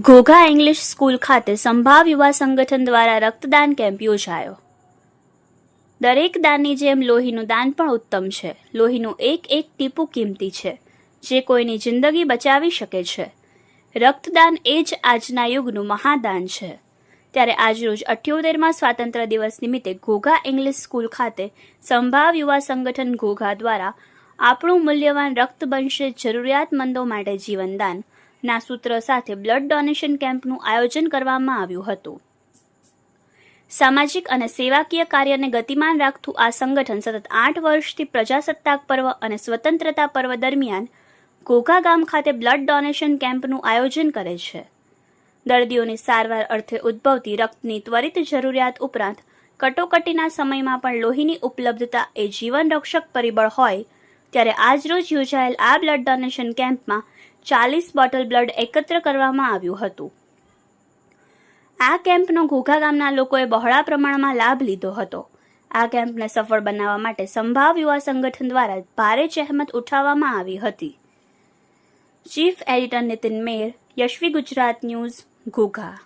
Ghogha English school ખાતે સંભાવ યુવા સંગઠન દ્વારા રક્તદાન કેમ્પ યોજાયો. દરેક દાનની જેમ લોહીનું દાન પણ ઉત્તમ છે. લોહીનું એક એક ટીપું કિંમતી છે, જે કોઈની જિંદગી બચાવી શકે છે. રક્તદાન એ જ આજના યુગનું મહાદાન છે. ત્યારે આજરોજ અઠ્યોતેરમાં સ્વાતંત્ર્ય દિવસ નિમિત્તે ઘોઘા ઇંગ્લિશ સ્કૂલ ખાતે સંભાવ યુવા સંગઠન ઘોઘા દ્વારા આપણું મૂલ્યવાન રક્ત બનશે જરૂરિયાતમંદો માટે જીવનદાન. ના સૂત્ર સાથે બ્લડ ડોનેશન કેમ્પનું આયોજન કરવામાં આવ્યું હતું. સામાજિક અને સેવાકીય કાર્યને ગતિમાન રાખતું આ સંગઠન સતત આઠ વર્ષથી પ્રજાસત્તાક પર્વ અને સ્વતંત્રતા પર્વ દરમિયાન ઘોઘા ગામ ખાતે બ્લડ ડોનેશન કેમ્પનું આયોજન કરે છે. દર્દીઓની સારવાર અર્થે ઉદ્ભવતી રક્તની ત્વરિત જરૂરિયાત ઉપરાંત કટોકટીના સમયમાં પણ લોહીની ઉપલબ્ધતા એ જીવન રક્ષક પરિબળ હોય. ત્યારે આજરોજ યોજાયેલ આ બ્લડ ડોનેશન કેમ્પમાં ચાલીસ બોટલ બ્લડ એકત્ર કરવામાં આવ્યું હતું. આ કેમ્પનો ઘોઘા ગામના લોકોએ બહોળા પ્રમાણમાં લાભ લીધો હતો. આ કેમ્પને સફળ બનાવવા માટે સંભાવ યુવા સંગઠન દ્વારા ભારે જહેમત ઉઠાવવામાં આવી હતી. Chief editor Nitin Mer Yashvi Gujarat news Ghogha